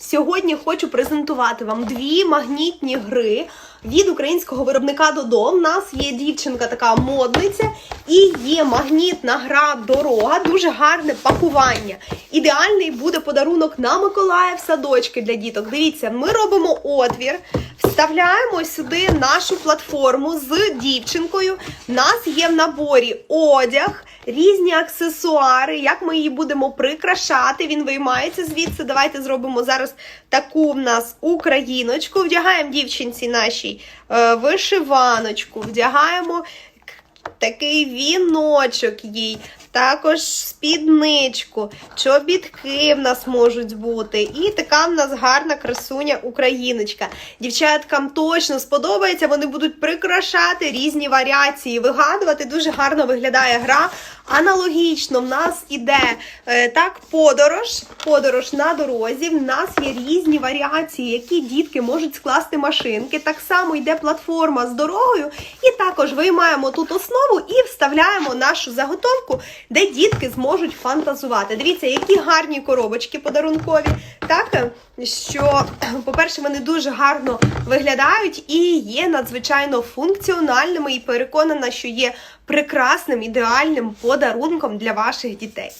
Сьогодні хочу презентувати вам дві магнітні гри від українського виробника Додо. У нас є дівчинка така модниця і є магнітна гра Дорога, дуже гарне пакування. Ідеальний буде подарунок на Миколаїв садочки для діток. Дивіться, ми робимо отвір, вставляємо сюди нашу платформу з дівчинкою. У нас є в наборі одяг, різні аксесуари. Як ми її будемо прикрашати? Він виймається звідси. Давайте зробимо зараз таку в нас україночку. Вдягаємо дівчинці нашій е, вишиваночку, вдягаємо такий віночок їй, також спідничку, чобітки в нас можуть бути. І така в нас гарна красуня україночка. Дівчаткам точно сподобається, вони будуть прикрашати різні варіації, вигадувати. Дуже гарно виглядає гра. Аналогічно, в нас іде е, так подорож, подорож на дорозі. В нас є різні варіації, які дітки можуть скласти машинки. Так само йде платформа з дорогою, і також виймаємо тут основу і вставляємо нашу заготовку, де дітки зможуть фантазувати. Дивіться, які гарні коробочки подарункові. Так, е, що, по-перше, вони дуже гарно виглядають і є надзвичайно функціональними, і переконана, що є прекрасним ідеальним подарунком для ваших дітей.